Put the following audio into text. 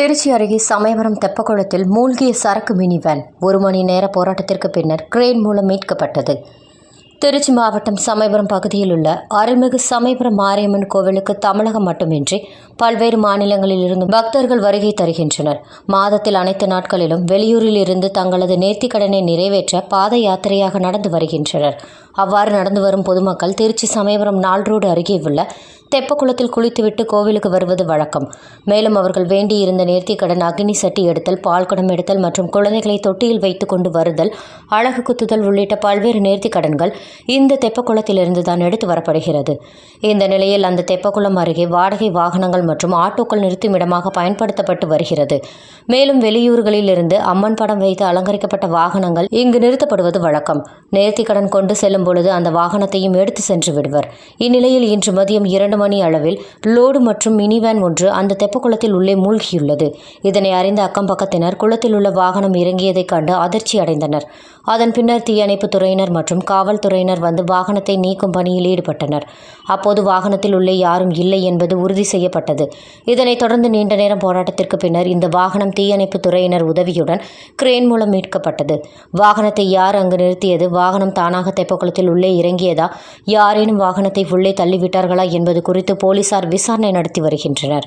திருச்சி அருகே சமயபுரம் தெப்பக்குளத்தில் மூழ்கிய சரக்கு மினி வேன் ஒரு மணி நேர போராட்டத்திற்கு பின்னர் கிரேன் மூலம் மீட்கப்பட்டது. திருச்சி மாவட்டம் சமயபுரம் பகுதியில் உள்ள அருள்மிகு சமயபுரம் மாரியம்மன் கோவிலுக்கு தமிழகம் மட்டுமின்றி பல்வேறு மாநிலங்களில் இருந்து பக்தர்கள் வருகை தருகின்றனர். மாதத்தில் அனைத்து நாட்களிலும் வெளியூரில் இருந்து தங்களது நேர்த்திக்கடனை நிறைவேற்ற பாத யாத்திரையாக நடந்து வருகின்றனர். அவ்வாறு நடந்து வரும் பொதுமக்கள் திருச்சி சமயபுரம் நாள் ரோடு அருகே உள்ள தெப்பக்குளத்தில் குளித்துவிட்டு கோவிலுக்கு வருவது வழக்கம். மேலும் அவர்கள் வேண்டியிருந்த நேர்த்திக்கடன் அக்னி சட்டி எடுத்தல் பால்குடம் எடுத்தல் மற்றும் குழந்தைகளை தொட்டியில் வைத்துக் கொண்டு வருதல் அழகு குத்துதல் உள்ளிட்ட பல்வேறு நேர்த்திக்கடன்கள் இந்த தெப்பக்குளத்திலிருந்து தான் எடுத்து வரப்படுகிறது. இந்த நிலையில் அந்த தெப்பக்குளம் அருகே வாடகை வாகனங்கள் மற்றும் ஆட்டோக்கள் நிறுத்துமிடமாக பயன்படுத்தப்பட்டு வருகிறது. மேலும் வெளியூர்களில் இருந்து அம்மன் படம் வைத்து அலங்கரிக்கப்பட்ட வாகனங்கள் இங்கு நிறுத்தப்படுவது வழக்கம். நேர்த்திக்கடன் கொண்டு செல்லும் பொழுது அந்த வாகனத்தையும் எடுத்து சென்று விடுவர். இந்நிலையில் இன்று மதியம் இரண்டு மணி அளவில் லோடு மற்றும் மினி வேன் ஒன்று அந்த தெப்பக்குளத்தில் உள்ளே மூழ்கியுள்ளது. இதனை அறிந்த அக்கம் பக்கத்தினர் குளத்தில் உள்ள வாகனம் இறங்கியதைக் கண்டு அதிர்ச்சி அடைந்தனர் அதன் பின்னர் தீயணைப்புத் துறையினர் மற்றும் காவல்துறையினர் வந்து வாகனத்தை நீக்கும் பணியில் ஈடுபட்டனர். அப்போது வாகனத்தில் உள்ளே யாரும் இல்லை என்பது உறுதி செய்யப்பட்டது. இதனைத் தொடர்ந்து நீண்ட நேரம் போராட்டத்திற்கு பின்னர் இந்த வாகனம் தீயணைப்புத் துறையினர் உதவியுடன் கிரேன் மூலம் மீட்கப்பட்டது. வாகனத்தை யார் அங்கு நிறுத்தியது? வாகனம் தானாக தெப்பக்குளத்தில் உள்ளே இறங்கியதா? யாரேனும் வாகனத்தை உள்ளே தள்ளிவிட்டார்களா என்பது குறித்து போலீசார் விசாரணை நடத்தி வருகின்றனர்.